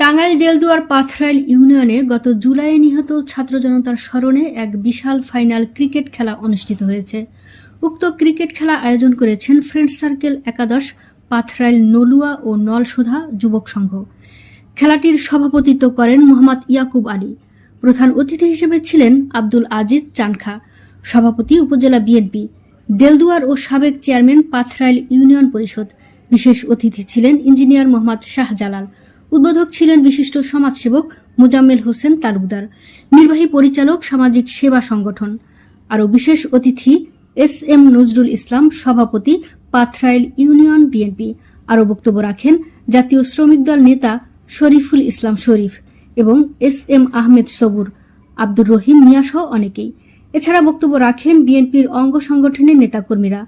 টাঙ্গাইল দেলদুয়ার পাথরাইল ইউনিয়নে গত জুলাইয়ে নিহত ছাত্র জনতার স্মরণে এক বিশাল ফাইনাল ক্রিকেট খেলা অনুষ্ঠিত হয়েছে। উক্ত ক্রিকেট খেলা আয়োজন করেছেন ফ্রেন্ড সার্কেল একাদশ পাথরাইল নলুয়া ও নলসোধা যুবক সংঘ। খেলাটির সভাপতিত্ব করেন মোহাম্মদ ইয়াকুব আলী। প্রধান অতিথি হিসেবে ছিলেন আব্দুল আজিজ চানখা। সভাপতি উপজেলা বিএনপি। দেলদুয়ার ও সাবেক চেয়ারম্যান পাথরাইল ইউনিয়ন পরিষদ। বিশেষ অতিথি ছিলেন ইঞ্জিনিয়ার মোহাম্মদ শাহজালাল। উদ্বোধক ছিলেন বিশিষ্ট সমাজসেবক মোজাম্মেল হোসেন তালুকদার, নির্বাহী পরিচালক সামাজিক সেবা সংগঠন, আরও বিশেষ অতিথি এস এম নজরুল ইসলাম, সভাপতি পাথরাইল ইউনিয়ন বিএনপি। আরও বক্তব্য রাখেন জাতীয় শ্রমিক দল নেতা শরীফুল ইসলাম শরীফ এবং এস এম আহমেদ সবুর, আব্দুর রহিম মিয়াসহ অনেকেই। এছাড়া বক্তব্য রাখেন বিএনপির অঙ্গ সংগঠনের নেতাকর্মীরা।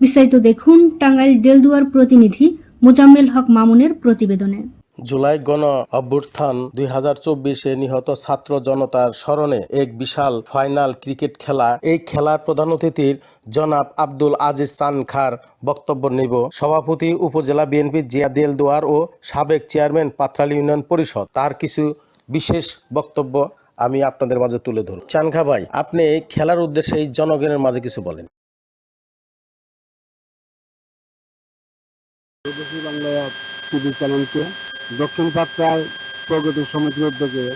বিস্তারিত দেখুন টাঙ্গাইল দেলদুয়ার প্রতিনিধি মোজাম্মেল হক মামুনের প্রতিবেদনে। জুলাই গণ অভ্যুত্থান দুই হাজার চব্বিশে নিহত ছাত্র জনতার স্মরণে এক বিশাল ফাইনাল ক্রিকেট খেলা। এই খেলার প্রধান অতিথির জনাব আব্দুল আজিজ চান খার বক্তব্য নিব। সভাপতি উপজেলা বিএনপি জিয়া দেলদুয়ার ও সাবেক চেয়ারম্যান পাত্রাল ইউনিয়ন পরিষদ। তার কিছু বিশেষ বক্তব্য আমি আপনাদের মাঝে তুলে ধরব। চানখা ভাই, আপনি খেলার উদ্দেশ্যে এই জনগণের মাঝে কিছু বলেন। বাংলা টিভি চ্যানেলকে দক্ষিণ পাত্রায় প্রগতি সমিতির উদ্যোগে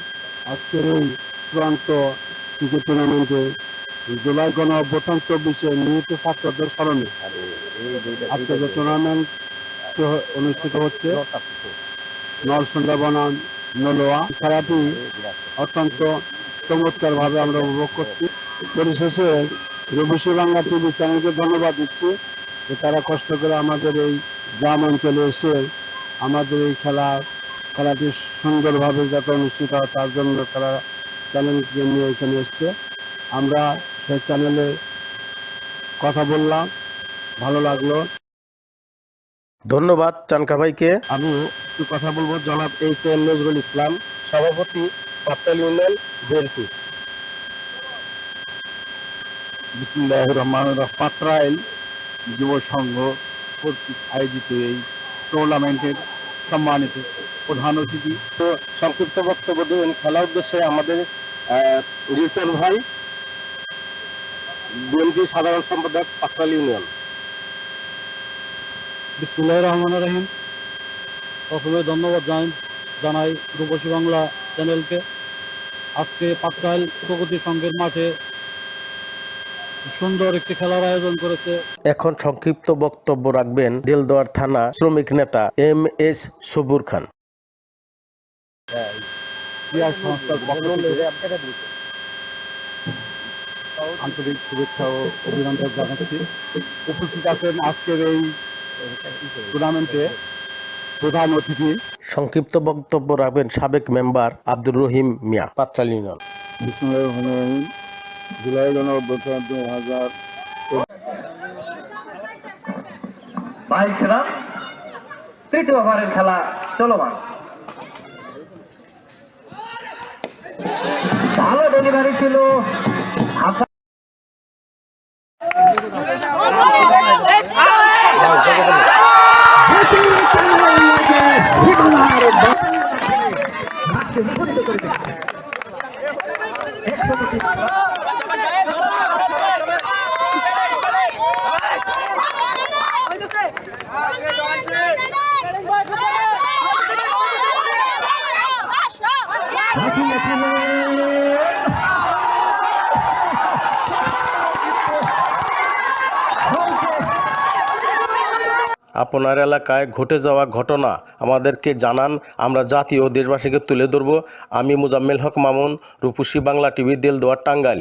আজকের এই চূড়ান্ত ক্রিকেট টুর্নামেন্টে জুলাই গণ অভ্যর্থন চব্বিশে নিহত ছাত্রদের স্মরণে আজকে যে টুর্নামেন্ট অনুষ্ঠিত হচ্ছে, নরসুন্দা বনাম, নলোয়া খেলাটি অত্যন্ত চমৎকারভাবে আমরা উপভোগ করছি। পরিশেষে রবিশি বাংলা টিভি চ্যানেলকে ধন্যবাদ দিচ্ছি যে তারা কষ্ট করে আমাদের এই গ্রাম অঞ্চলে এসে আমাদের এই খেলা খেলাটি সুন্দরভাবে যাতে অনুষ্ঠিত হয় তার জন্য তারা চ্যানেলকে নিয়ে এখানে এসছে। আমরা সেই চ্যানেলে কথা বললাম ভালো লাগল। ধন্যবাদ চানকা ভাইকে। আমি একটু কথা বলব জনাব এইচ এম নজরুল ইসলাম সভাপতি পাত্তাল ইউনিয়ন বিএনপি বিসমুল্লাহ রহমান পাত্রাইল যুব সংঘ কর্তৃক আয়োজিত এই টুর্নামেন্টের সম্মানিত প্রধান অতিথি। তো সংক্ষিপ্ত বক্তব্য দেবেন। খেলা উদ্দেশ্যে আমাদের রিপন ভাই, বিএনপি সাধারণ সম্পাদক পাত্রাল ইউনিয়ন। বিসমুল্লাহ রহমান রহিম। প্রথমে ধন্যবাদ জানাই জানাই রূপসী বাংলা চ্যানেলকে। আজকে পাটকাইল প্রগতি সংঘের মাঠে সুন্দর একটি খেলার আয়োজন করেছে। এখন সংক্ষিপ্ত বক্তব্য রাখবেন দেলদুয়ার থানা শ্রমিক নেতা এম এস সবুর খান। আন্তরিক শুভেচ্ছা ও অভিনন্দন জানাচ্ছি। উপস্থিত আছেন আজকের এই টুর্নামেন্টে প্রধান অতিথি। সংক্ষিপ্ত বক্তব্য রাখবেন সাবেক মেম্বার আব্দুর রহিম মিয়া পাত্রাল ইউনিয়ন বিষ্ণু জুলাই গণ দুই হাজার বাইশ রান তৃতীয় ওভারের খেলা চলমান। ভালো ডেলিভারি ছিল হাসান। আপনার এলাকায় ঘটে যাওয়া ঘটনা আমাদেরকে জানান, আমরা জাতি ও দেশবাসীকে তুলে ধরব। আমি মুজাম্মেল হক মামুন, রূপসী বাংলা টিভি, দেলদোয়ার, টাঙ্গাইল।